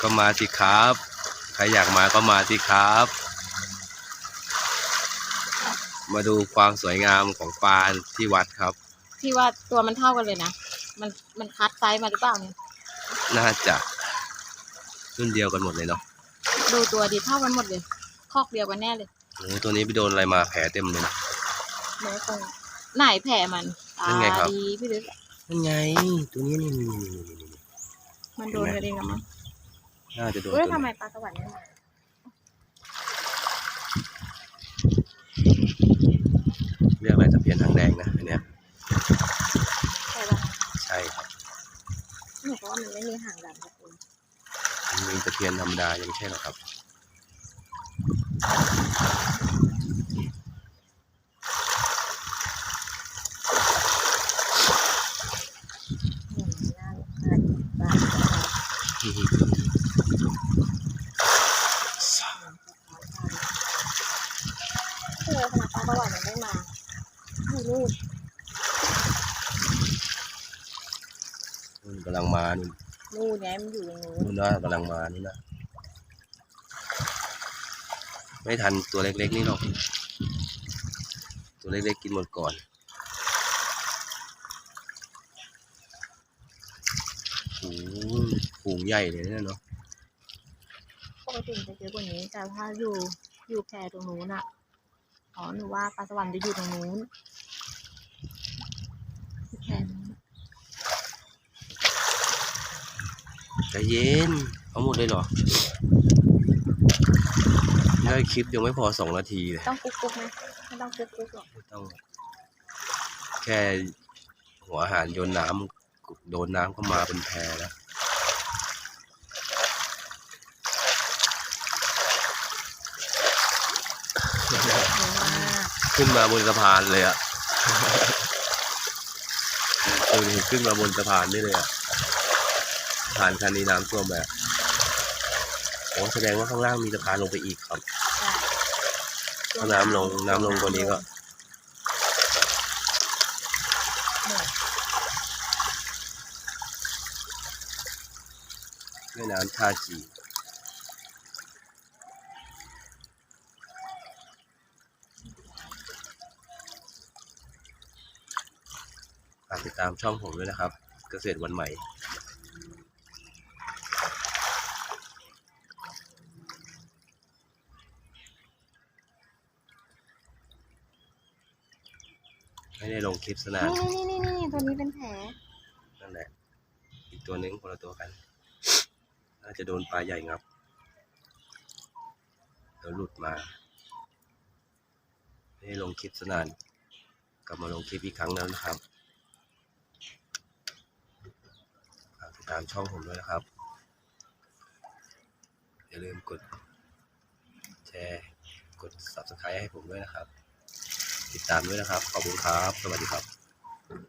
ก็มาสิครับ ใครอยากมาก็มาสิครับ มาดูความสวยงามของปลาที่วัดครับ ที่ว่าตัวมันเท่ากันเลยนะ มันมันคัดไซส์มาหรือเปล่าเนี่ยน่าจะรุ่นเดียวกันหมดเลยเนาะดูตัวดีเท่ากันหมดเลย คอกเดียวกันแน่เลยโอ้โหตัวนี้ไปโดนอะไรมาแผลเต็มเลยนะแม้ตรงไหนแผลมันตานั่นไงครับดีพี่ลึกนั่นไงตัวนี้นี่นี่นี่นี่นี่มันโดนกันเองกับมั้ง น่าจะโดนเฮ้ยตัวทำไมนี้ปลาสวรรค์ไม่มาเรียกอะไรตะเพียนหางแดงนะอันเนี้ยใช่ปะใช่ครับหนูก็ว่ามันไม่มีหางดำกับคุณมันมีตะเพียนธรรมดายังไม่ใช่หรอครับอืมน่าน่าปลาเออขนาดปลาสวรรค์ยังไม่มาดูลูกนู่นกำลังมานี่ลูกเนี่ยมันอยู่ตรงนู้นนู่นนะกำลังมานี่นะไม่ทันตัวเล็กๆนี่หรอก ตัวเล็กๆกินหมดก่อนโอ้โหฝูงใหญ่เลยเนี่ยเนาะปกติมันจะเยอะกว่านี้แต่ถ้าอยู่อยู่แพรตรงนู้นอะ อ๋อหนูว่าปลาสวรรค์จะอยู่ตรงนู้นที่แพรนู้นใจเย็น เอาหมดเลยเหรอ ได้คลิปยังไม่พอสองนาทีเลย ต้องกุ๊กกุ๊กไหมไม่ต้องกุ๊กกุ๊กหรอกไม่ต้อง แค่หัวอาหารโยนน้ำโดนน้ำก็มาเป็นแพรแล้ว หนูว่า ขึ้นมาบนสะพานเลยอะเออนี่ขึ้นมาบนสะพานนี่เลยอะสะพานคันนี้น้ำท่วมไปอะโอ้แสดงว่าข้างล่างมีสะพานลงไปอีกครับถ้าน้ำลงน้ำลงกว่านี้ก็หมดแม่น้ำท่าจี ฝากติดตามช่องผมด้วยนะครับ เกษตรวันใหม่ไม่ได้ลงคลิปสนานนี่นี่นี่นี่ตัวนี้เป็นแผลนั่นแหละ อีกตัวหนึงคนละตัวกัน น่าจะโดนปลาใหญ่งับเดี๋ยวหลุดมา ไม่ได้ลงคลิปสนาน กลับมาลงคลิปอีกครั้งแล้วนะครับฝากติด ตามช่องผมด้วยนะครับ อย่าลืมกดแชร์กด subscribe ให้ผมด้วยนะครับ ติดตามด้วยนะครับ ขอบคุณครับ สวัสดีครับ